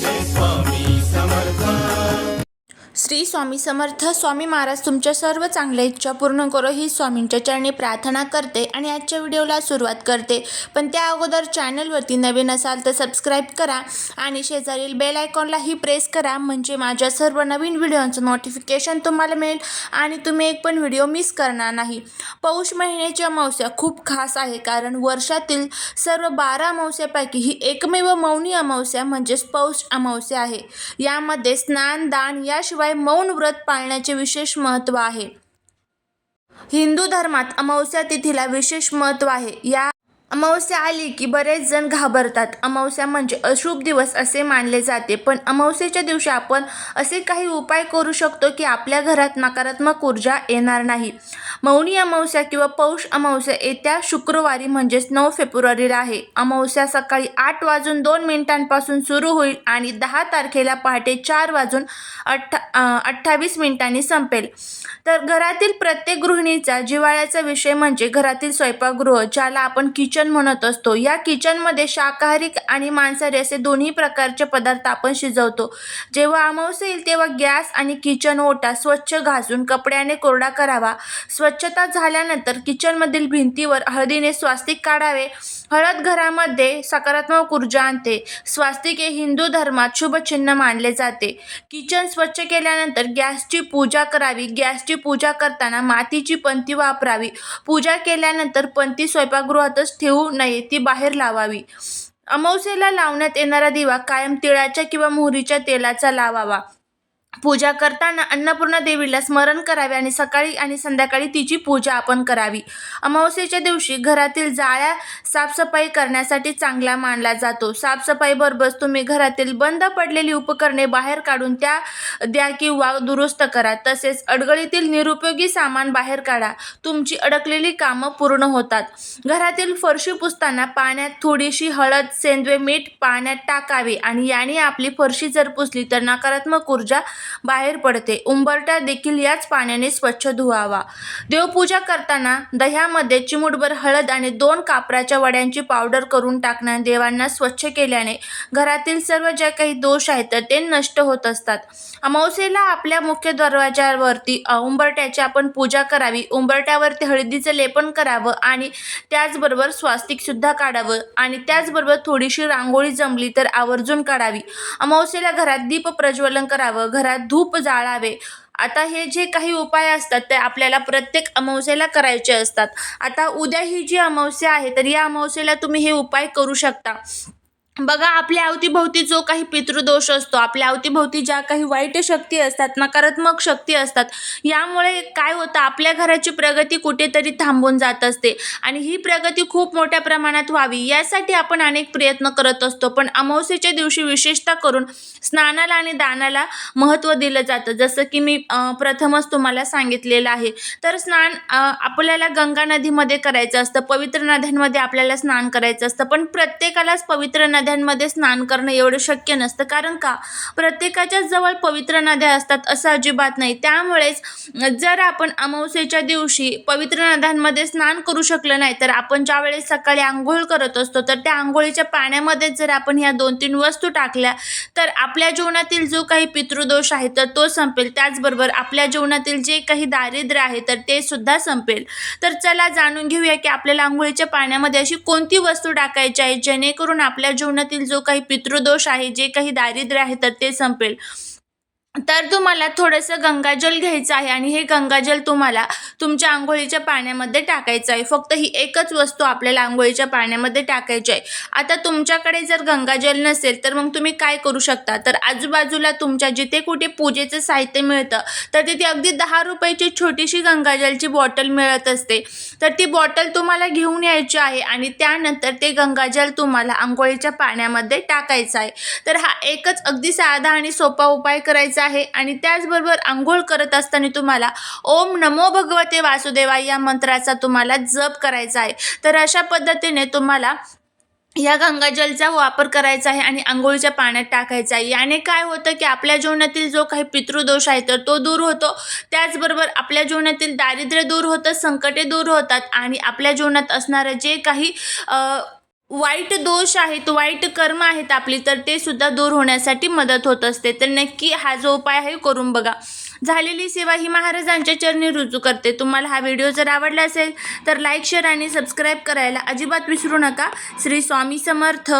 this one. Shri Swami Samarth Swami Maharaj तुमच्या सर्व चांगल्या इच्छा पूर्ण करो ही स्वामींच्या चरणी प्रार्थना करते आणि आजच्या व्हिडिओला सुरुवात करते. पण त्या अगोदर चॅनलवरती नवीन असाल तर सबस्क्राईब करा आणि शेजारील बेल आयकॉनलाही प्रेस करा म्हणजे माझ्या सर्व नवीन व्हिडिओचं नोटिफिकेशन तुम्हाला मिळेल आणि तुम्ही एक पण व्हिडिओ मिस करणार नाही. पौष महिन्याच्या अमावस्या खूप खास आहे कारण वर्षातील सर्व बारा अमावस्यापैकी ही एकमेव मौनी अमावस्या म्हणजेच पौष अमावस्या आहे. यामध्ये स्नान दान याशिवाय मौन व्रत पाळण्याचे विशेष महत्त्व आहे. हिंदू धर्मात अमावस्या तिथीला विशेष महत्त्व आहे. या अमावस्या आली की बरेच जण घाबरतात. अमावस्या म्हणजे अशुभ दिवस असे मानले जाते. पण अमावस्येच्या दिवशी आपण असे काही उपाय करू शकतो की आपल्या घरात नकारात्मक ऊर्जा येणार नाही. मौनी अमावस्या किंवा पौष अमावस्या येत्या शुक्रवारी म्हणजेच नऊ फेब्रुवारीला आहे. अमावस्या सकाळी आठ वाजून दोन मिनिटांपासून सुरू होईल आणि दहा तारखेला पहाटे चार वाजून अठ्ठा अठ्ठावीस मिनिटांनी संपेल. तर घरातील प्रत्येक गृहिणीचा जिव्हाळ्याचा विषय म्हणजे घरातील स्वयंपाकगृह ज्याला आपण किचन म्हणत असतो. या किचनमध्ये शाकाहारी आणि मांसाहारी असे दोन्ही प्रकारचे पदार्थ आपण शिजवतो. जेव्हा अमावस्या येईल तेव्हा गॅस आणि किचन ओटा स्वच्छ घासून कपड्याने कोरडा करावा. स्वच्छता झाल्यानंतर किचनमधील भिंतीवर हळदीने स्वास्तिक काढावे. हळद घरामध्ये सकारात्मक ऊर्जा आणते. स्वास्तिक हे हिंदू धर्मात शुभचिन्ह मानले जाते. किचन स्वच्छ केल्यानंतर गॅसची पूजा करावी. गॅसची पूजा करताना मातीची पंती वापरावी. पूजा केल्यानंतर पंती स्वयंपाकगृहातच ठेवू नये ती बाहेर लावावी. अमावस्येला लावण्यात येणारा दिवा कायम तिळाच्या किंवा मोहरीच्या तेलाचा लावावा. पूजा करताना अन्नपूर्णा देवीला स्मरण करावे आणि सकाळी आणि संध्याकाळी तिची पूजा आपण करावी. अमावस्येच्या दिवशी घरातील जाळ्या साफसफाई करण्यासाठी चांगला मानला जातो. साफसफाईबरोबरच तुम्ही घरातील बंद पडलेली उपकरणे बाहेर काढून त्या द्या किंवा दुरुस्त करा. तसेच अडगळीतील निरुपयोगी सामान बाहेर काढा. तुमची अडकलेली कामं पूर्ण होतात. घरातील फरशी पुसताना पाण्यात थोडीशी हळद सेंदवे मीठ पाण्यात टाकावे आणि याने आपली फरशी जर पुसली तर नकारात्मक ऊर्जा बाहेर पडते. उंबरठा देखील याच पाण्याने स्वच्छ धुवावा. देवपूजा करताना दह्यामध्ये चिमूटभर हळद आणि दोन कापराच्या वड्यांची पावडर करून टाकण्याने देवांना स्वच्छ केल्याने घरातील सर्व जे काही दोष आहेत तर ते नष्ट होत असतात. अमावस्येला आपल्या मुख्य दरवाजावरती उंबरट्याची आपण पूजा करावी. उंबरट्यावरती हळदीचं लेपन करावं आणि त्याचबरोबर स्वास्तिकसुद्धा काढावं आणि त्याचबरोबर थोडीशी रांगोळी जमली तर आवर्जून काढावी. अमावस्येला घरात दीप प्रज्वलन करावं. घरात धूप जाळावे. आता हे जे काही उपाय असतात ते आपल्याला प्रत्येक अमावस्येला करायचे असतात. आता उद्या ही जी अमावस्या आहे तर या अमावस्येला तुम्ही हे उपाय करू शकता. बघा आपल्या अवतीभोवती जो काही पितृदोष असतो आपल्या अवतीभोवती ज्या काही वाईट शक्ती असतात नकारात्मक शक्ती असतात यामुळे काय होतं आपल्या घराची प्रगती कुठेतरी थांबून जात असते. आणि ही प्रगती खूप मोठ्या प्रमाणात व्हावी यासाठी आपण अनेक प्रयत्न करत असतो. पण अमावस्येच्या दिवशी विशेषतः करून स्नानाला आणि दानाला महत्त्व दिलं जातं. जसं की मी प्रथमच तुम्हाला सांगितलेलं आहे. तर स्नान आपल्याला गंगा नदीमध्ये करायचं असतं. पवित्र नद्यांमध्ये आपल्याला स्नान करायचं असतं. पण प्रत्येकालाच पवित्र नद्यांमध्ये स्नान करणं एवढं शक्य नसतं. कारण का? प्रत्येकाच्या जवळ पवित्र नद्या असतात असं अजिबात नाही. त्यामुळेच जर आपण अमावस्येच्या दिवशी पवित्र नद्यांमध्ये स्नान करू शकलं नाही तर आपण ज्या वेळेस सकाळी आंघोळ करत असतो तर त्या आंघोळीच्या पाण्यामध्ये जर आपण ह्या दोन तीन वस्तू टाकल्या तर आपल्या जीवनातील जो काही पितृदोष आहे तर तो संपेल. त्याचबरोबर आपल्या जीवनातील जे काही दारिद्र्य आहे तर ते सुद्धा संपेल. तर चला जाणून घेऊया की आपल्याला आंघोळीच्या पाण्यामध्ये अशी कोणती वस्तू टाकायची आहे जेणेकरून आपल्या जीवनातील जो काही पितृदोष आहे जे काही दारिद्र्य आहे तर ते संपेल. तर तुम्हाला थोडंसं गंगाजल घ्यायचं आहे आणि हे गंगाजल तुम्हाला तुमच्या आंघोळीच्या पाण्यामध्ये टाकायचं आहे. फक्त ही एकच वस्तू आपल्याला आंघोळीच्या पाण्यामध्ये टाकायची आहे. आता तुमच्याकडे जर गंगाजल नसेल तर मग तुम्ही काय करू शकता? तर आजूबाजूला तुमच्या जिथे कुठे पूजेचं साहित्य मिळतं तर तिथे अगदी दहा रुपयाची छोटीशी गंगाजलची बॉटल मिळत असते. तर ती बॉटल तुम्हाला घेऊन यायची आहे आणि त्यानंतर ते गंगाजल तुम्हाला आंघोळीच्या पाण्यामध्ये टाकायचं आहे. तर हा एकच अगदी साधा आणि सोपा उपाय करायचा आहे आणि त्याचबरोबर आंघोळ करत असताना तुम्हाला ओम नमो भगवते वासुदेवाय या मंत्राचा तुम्हाला जप करायचा आहे. तर अशा पद्धतीने तुम्हाला या गंगाजलचा वापर करायचा आहे आणि आंघोळीच्या पाण्यात टाकायचा आहे. याने काय होतं की आपल्या जीवनातील जो काही पितृदोष आहे तर तो दूर होतो. त्याचबरोबर आपल्या जीवनातील दारिद्र्य दूर होतं संकटे दूर होतात आणि आपल्या जीवनात असणारं जे काही वाईट दोष आहेत वाईट कर्म आहेत आपली तर ते सुद्धा दूर होण्यासाठी मदत होत असते. तर नक्की हा जो उपाय आहे करून बघा. झालेली सेवा ही महाराजांच्या चरणी रुजू करते. तुम्हाला हा व्हिडिओ जर आवडला असेल तर लाईक शेअर आणि सबस्क्राईब करायला अजिबात विसरू नका. श्री स्वामी समर्थ.